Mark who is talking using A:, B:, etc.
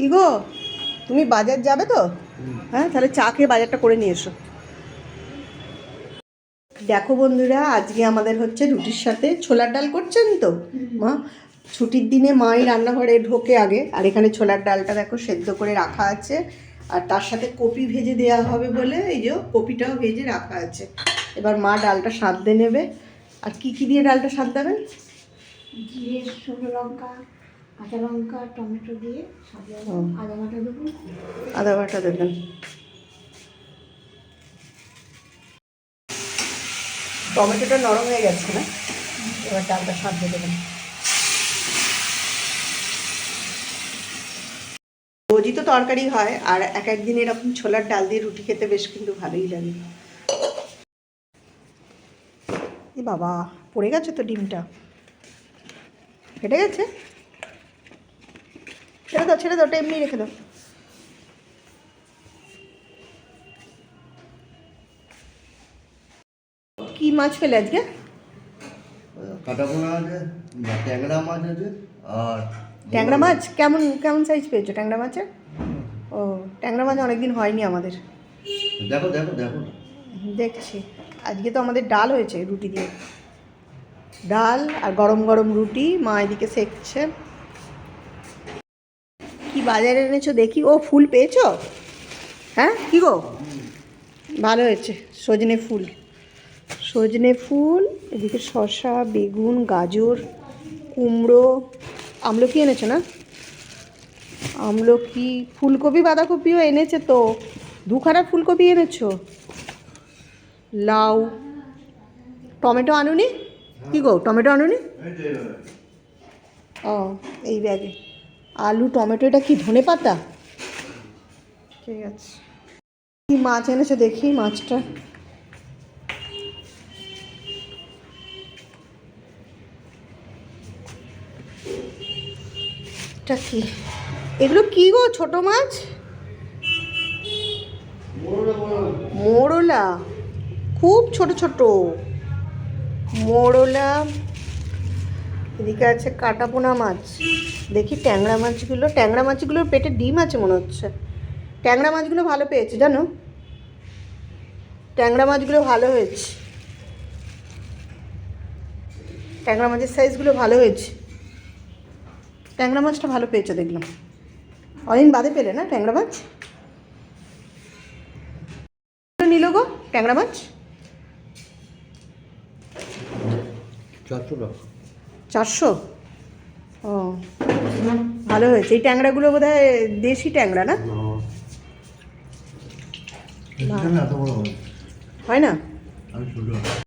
A: কি গো? তুমি বাজার যাবে তো? হ্যাঁ তাহলে চা খেয়ে বাজারটা করে নিয়ে এসো। দেখো বন্ধুরা আজকে আমাদের হচ্ছে রুটির সাথে ছোলার ডাল করছেন তো? মা ছুটির দিনে মাই রান্নাঘরে ঢোকে আগে। আর এখানে ছোলার ডালটা দেখো সেদ্ধ করে রাখা আছে। আর তার সাথে কপি ভেজে দেওয়া হবে বলে এই যে কপিটাও ভেজে রাখা আছে। এবার মা ডালটা সাঁততে নেবে। আর কি কি দিয়ে ডালটা সাঁত দেবেন
B: জিরে শুকনো লঙ্কা। কাঁচা লঙ্কা টমেটো দিয়ে আদা বাটা দেবো।
A: আদা বাটা দেবেন। টমেটোটা নরম হয়ে গেছে না? এবার ডালটা স্বাদ দিয়ে দেবেন। রোজই তো তরকারি হয় আর এক একদিন এরকম ছোলার ডাল দিয়ে রুটি খেতে বেশ কিন্তু ভালোই লাগে। এ বাবা পড়ে গেছে তো ডিমটা? ফেটে গেছে? দাও ছেড়ে দাও ওটা এমনি রেখে দাও। কি মাছ পেলে আজকে?
C: কাটাপোনা আছে ট্যাংরা মাছ আছে আর
A: ট্যাংরা মাছ? কেমন কেমন সাইজ পেয়েছ ট্যাংরা মাছের? ও ট্যাংরা মাছ অনেকদিন হয়নি আমাদের।
C: দেখো দেখো দেখো।
A: দেখছি। আজকে তো আমাদের ডাল হয়েছে রুটি দিয়ে। ডাল আর গরম গরম রুটি মা এদিকে সেকছে। কি বাজারে এনেছো দেখি? ও ফুল পেয়েছ? হ্যাঁ? কি গো? ভালো হয়েছে সজনে ফুল। সজনে ফুল এদিকে শসা বেগুন গাজর কুমড়ো আমলকি এনেছো না? আমলকি ফুলকপি বাঁধাকপিও এনেছে তো। দুখানা ফুলকপি এনেছো? লাউ। টমেটো আনুনি? কি গো টমেটো আনুনি? ও এই ব্যাগে। আলু টমেটো এটা কি ধনে পাতা? ঠিক আছে। কি মাছ এনেছে দেখি মাছটা। এটা কি? এগুলো কি গো ছোট মাছ? মোরলা। খুব ছোট ছোট। মোরলা এদিকে আছে কাটাপোনা মাছ। দেখি ট্যাংরা মাছগুলো, ট্যাংরা মাছগুলোর পেটে ডিম আছে মনে হচ্ছে। ট্যাংরা মাছগুলো ভালো পেয়েছে, জানো? ট্যাংরা মাছগুলো ভালো হয়েছে। ট্যাংরা মাছের সাইজগুলো ভালো হয়েছে। ট্যাংরা মাছটা ভালো পেয়েছে, দেখলাম। অনেকদিন বাদে পেলে না ট্যাংরা মাছ? নিল গো ট্যাংরা মাছ?
C: চারশো?
A: ও ভালো হয়েছে। এই ট্যাংরাগুলো বোধ হয় দেশি ট্যাংরা না? হয় না?